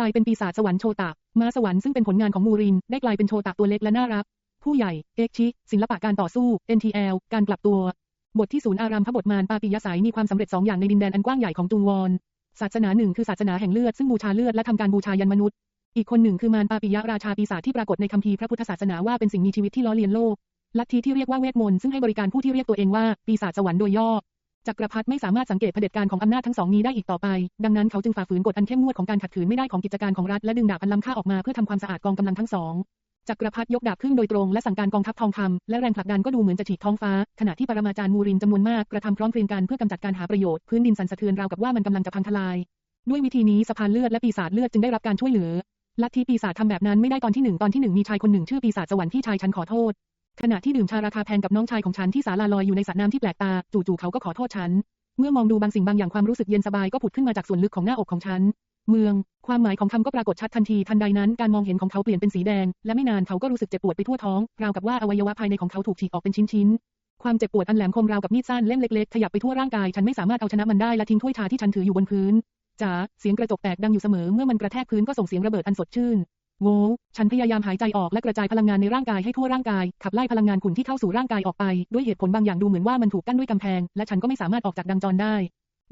กลายเป็นปีศาจสวรรค์โชตะ ม้าสวรรค์ซึ่งเป็นผลงานของมูริน ได้กลายเป็นโชตะตัวเล็กและน่ารัก ผู้ใหญ่ เอกชิ ศิลปะการต่อสู้ NTL การกลับตัว บทที่ศูนย์อารามพระบทมารปาปิยสายมีความสำเร็จสองอย่างในดินแดนอันกว้างใหญ่ของตุงวอนศาสนาหนึ่งคือศาสนาแห่งเลือดซึ่งบูชาเลือดและทำการบูชายันมนุษย์ อีกคนหนึ่งคือมารปาปิยราชาปีศาจที่ปรากฏในคัมภีร์พระพุทธศาสนาว่าเป็นสิ่งมีชีวิตที่ล้อเลียนโลก ลัทธิที่เรียกว่าเวทมนต์ซึ่งให้บริการผู้ที่เรียกตัวเองว่าปีศาจสวรรค์โดยย่อ จักรพรรดิไม่สามารถสังเกตเผด็จการของอำนาจทั้งสองนี้ได้อีกต่อไป ดังนั้นเขาจึงฝ่าฝืนกฎอันเข้มงวดของการขัดขืนไม่ได้ของกิจการของรัฐและดึงดาบอันล้ำค่าออกมาเพื่อทำความสะอาดกองกำลังทั้งสองจักรพรรดิยกดาบขึ้นโดยตรงและสั่งการกองทัพทองคำและแรงผลักดันก็ดูเหมือนจะฉีกท้องฟ้า ขณะที่ปรมาจารย์มูรินจำนวนมากกระทำพร้อมเพรียงกันเพื่อกำจัดการหาประโยชน์พื้นดินสั่นสะเทือนราวกับว่ามันกำลังจะพังทลาย ด้วยวิธีนี้สะพานเลือดและปีศาจเลือดจึงได้รับการช่วยเหลือลัทธิปีศาจทำแบบนั้นไม่ได้ตอนที่หนึ่งตอนที่หนึ่งมีชายคนหนึ่งชื่อปีศาจสวรรค์พี่ชายฉันขอโทษ ขณะที่ดื่มชาราคาแพงกับน้องชายของฉันที่ศาลาลอยอยู่ในสระน้ำที่แปลกตา จู่ๆเขาก็ขอโทษฉัน เมื่อมองดูบางสิ่งบางอย่างความรู้สึกเย็นสบายก็ผุดขึ้นมาจากส่วนลึกของหน้าอกของฉัน เมือง ความหมายของคำก็ปรากฏชัดทันทีทันใดนั้นการมองเห็นของเขาเปลี่ยนเป็นสีแดง และไม่นานเขาก็รู้สึกเจ็บปวดไปทั่วท้องราวกับว่าอวัยวะภายในของเขาถูกฉีกออกเป็นชิ้นๆความเจ็บปวดอันแหลมคมราวกับมีดสั้นเล่มเล็กๆขยับไปทั่วร่างกายฉันไม่สามารถเอาชนะมันได้และทิ้งถ้วยชาที่ฉันถืออยู่บนพื้นจ๋าเสียงกระจกแตกดังอยู่เสมอเมื่อมันกระแทกพื้นก็ส่งเสียงระเบิดอันสดชื่น โง่ฉันพยายามหายใจออกและกระจายพลังงานในร่างกายให้ทั่วร่างกาย ขับไล่พลังงานขุ่นที่เข้าสู่ร่างกายออกไป ด้วยเหตุผลบางอย่างดูเหมือนว่ามันถูกกั้นด้วยกำแพง และฉันก็ไม่สามารถออกจากดังจรได้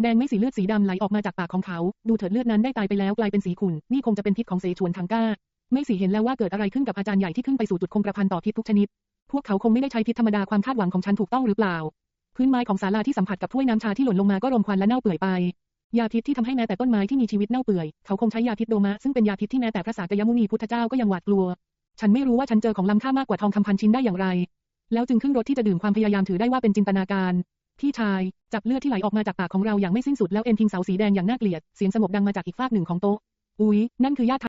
แดงไม่สีเลือดสีดำไหลออกมาจากปากของเขา ดูเถิดเลือดนั้นได้ตายไปแล้วกลายเป็นสีขุ่น นี่คงจะเป็นพิษของเสฉวนทังก้า ไม่สีเห็นแล้วว่าเกิดอะไรขึ้นกับอาจารย์ใหญ่ที่ขึ้นไปสู่จุดคงกระพันต่อพิษทุกชนิด พวกเขาคงไม่ได้ใช้พิษธรรมดาความคาดหวังของฉันถูกต้องหรือเปล่า พื้นไม้ของศาลาที่สัมผัสกับถ้วยน้ำชาที่หล่นลงมาก็รมควันและเน่าเปื่อยไป ยาพิษที่ทำให้แม้แต่ต้นไม้ที่มีชีวิตเน่าเปื่อย เขาคงใช้ยาพิษโดมะซึ่งเป็นยาพิษที่แม้แต่พระสากยมุนีพุทธเจ้าก็ยังหวาดกลัว ฉันไม่รู้ว่าฉันเจอของล้ำค่ามากกว่าทองคำพันชิ้นได้อย่างไร แล้วจึงขึ้นรถที่จะดื่มความพยายามถือได้ว่าเป็นจินตนาการพี่ชายจับเลือดที่ไหลออกมาจากปากของเราอย่างไม่สิ้นสุดแล้วเอ็นทิ้งเสาสีแดงอย่างน่าเกลียด เสียงสงบดังมาจากอีกฟากหนึ่งของโต๊ะ อุ๊ย นั่นคือญาติ